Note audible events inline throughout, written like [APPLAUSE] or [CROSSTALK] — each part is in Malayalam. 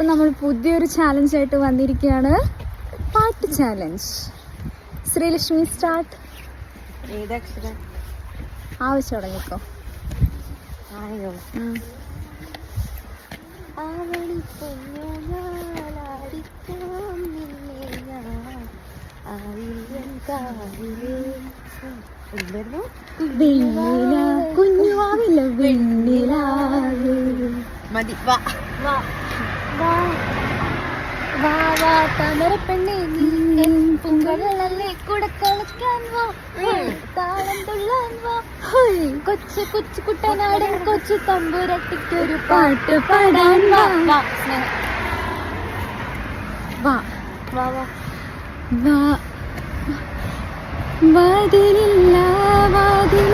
അപ്പം നമ്മൾ പുതിയൊരു ചാലഞ്ച് ആയിട്ട് വന്നിരിക്കുകയാണ്. പാട്ട് ചാലഞ്ച് ശ്രീലക്ഷ്മി സ്റ്റാർട്ട് ഏതക്ഷരം ആവശ്യം തുടങ്ങിക്കോ ആയോ എന്തായിരുന്നു? വെണ്ണില കുഞ്ഞുവാവില്ല വെണ്ണിലാവ്. മതി വാ. വാ. വാ വാ വാ താമരപ്പെണ്ണെ നീ എൻ പൂങ്കളല്ലേ കൂടെ കളിക്കാൻ വാ താളം തുള്ളാൻ വാ. കൊച്ചു കൊച്ചു കുട്ടനാടൻ കൊച്ചു തമ്പുരത്തിക്കൊരു പാട്ട് പാടാൻ വാ. വാ. വാ വാ വാ. വാ. വാതിലില്ല വാതിൽ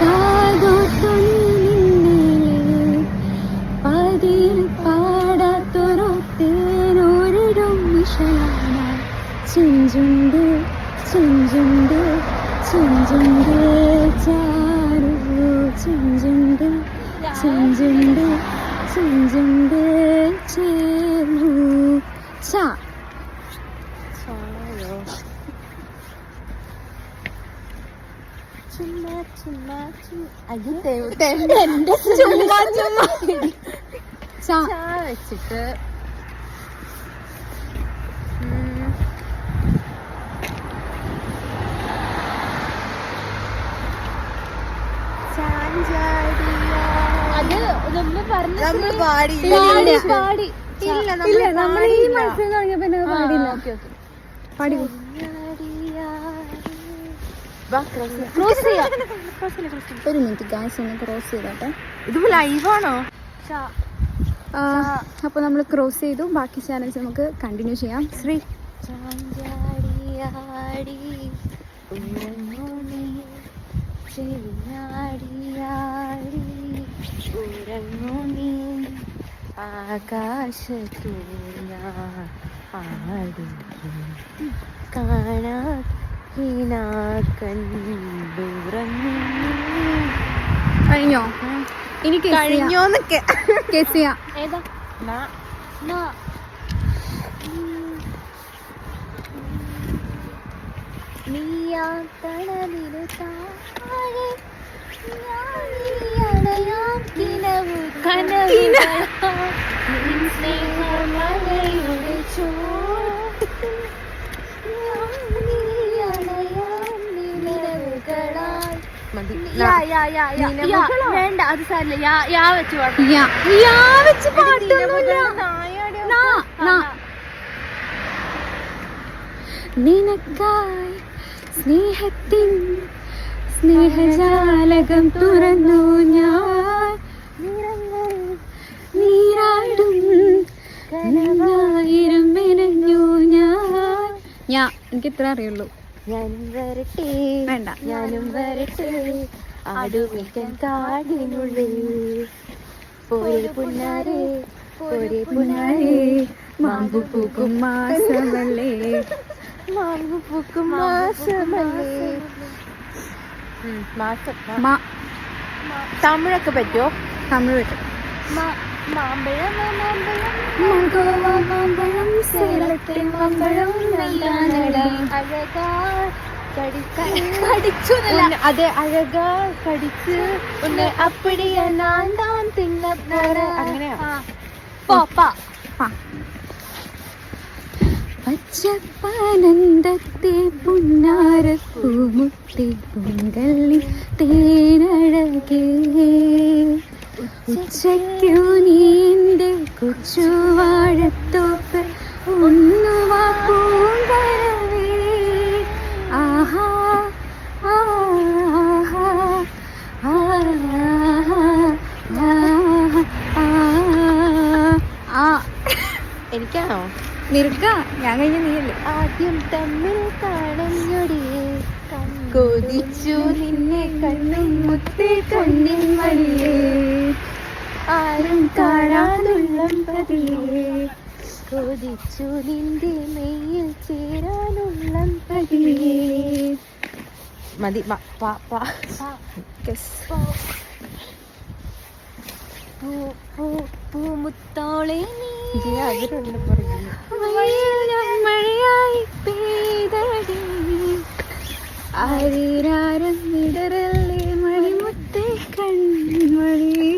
കാതോർത്തു 전진대자로 전진대 전진대 전진대자로 자 자요 춤마 춤마 춤 아니 땜땜 춤마 춤마 자 지금 അത് നമ്മൾ പറഞ്ഞ. പാടി. പാടി. ഇല്ല, ഈ. മത്സരം തുടങ്ങിയപ്പോ പിന്നെ പാടില്ല. പാടി. [LAUGHS] ഒരു മിനിറ്റ് ഗാസ് ഒന്ന് ക്രോസ് ചെയ്തോട്ടെ. ഇത് ലൈവാണോ അപ്പോൾ നമ്മൾ ക്രോസ് ചെയ്തു. ബാക്കി ചാനൽസ് നമുക്ക് കണ്ടിന്യൂ ചെയ്യാം. ശ്രീ. ചാഞ്ചാടിയാടി ചെവിയാടിയാടി ഉയർന്നു നീ ആകാശത്തു ആടി കാണാ കഴിഞ്ഞോ ഇനി കഴിഞ്ഞോന്നൊക്കെ കേസ് ചെയ്യാം ഏതാ നീയാ തണലിനു വേണ്ട അത് സാരില്ല യാ വെച്ച് പാടാം. യാ, യാ വെച്ച് പാട്ടൊന്നുമില്ല. നാ, നാ. നിനക്കായി സ്നേഹത്തിൻ സ്നേഹജാലകം തുറന്നു ഞാൻ. നീരാടും കനവായിരം മെനഞ്ഞു ഞാൻ. ഞാൻ എനിക്ക് ഇത്ര അറിയുള്ളൂ. ഞാനും വരട്ടെ. വേണ്ട. ഞാനും വരട്ടെ. ആടുമിക്കൻ കാടിനുള്ളിൽ. പോരെ പുന്നാരെ പോരെ പുന്നാരെ. മാമ്പു പൂക്കും മാസമല്ലേ? മാമ്പു പൂക്കും മാസമല്ലേ? തമിഴൊക്കെ പറ്റുമോ തമിഴ് മാമ്പഴം മാമ്പഴം. സേലത്തെ മാമ്പഴം അഴകാ അതെ അഴകാ കടിച്ച് ഒന്ന് അപ്പടിയ താൻ തിന്നപ്പോറ അങ്ങനെയാ. പച്ചപ്പാനന്ദത്തെ പുന്നാരപ്പൂമുട്ടി പൊങ്കല്ലി തേനഴകേ. ഉച്ചയ്ക്കു നീന്റെ കൊച്ചുവാഴത്തോപ്പ് ഒന്നുവാ പൂങ്കരവേ എനിക്കാണോ? നിൽക്ക ഞാൻ കഴിഞ്ഞ നീയല്ലേ. ആദ്യം തമ്മിൽ കാണഞ്ഞൊടി കൊതിച്ചു നിന്നെ കണ്ണും മുത്തേ കണ്ണിൻ മല്ലേ ആരും കാണാനുള്ളം പതിയേ. കൊതിച്ചു നിന്റെ മെയ്യിൽ ചേരാനുള്ളം പതിയേ. മതി പൂമുത്തോളെ നീ അവരുണ്ട് പുറകിൽ. മഴയായി പെയ്തടി. ആരീരാരം വിടരല്ലേ മണിമുത്തേ കൺമണി.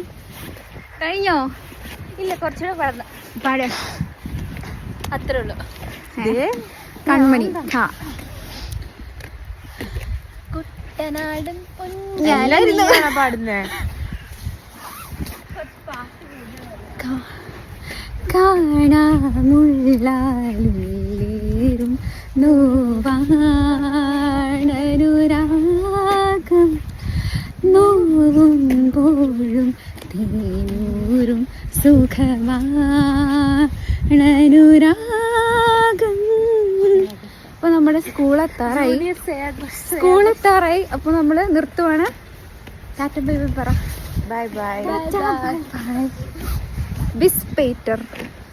കഴിഞ്ഞോ? ഇല്ല കുറച്ചുകൂടെ പാടുന്ന പാട. അത്രേ ഉള്ളൂ. കൺമണി. ആ കുട്ടനാടൻ. പാടുന്നേ? കാണാമുള്ളേറും നോവാണനുരാഗം. നോവുമ്പോഴും തേനൂരും സുഖമാണനുരാഗം. അപ്പൊ നമ്മുടെ സ്കൂൾ എത്താറായി അപ്പൊ നമ്മൾ നിർത്തുവാണ്. ടാറ്റ ബൈ ബൈ പറ ബൈ ബൈ ബൈ ബിസ്പേറ്റർ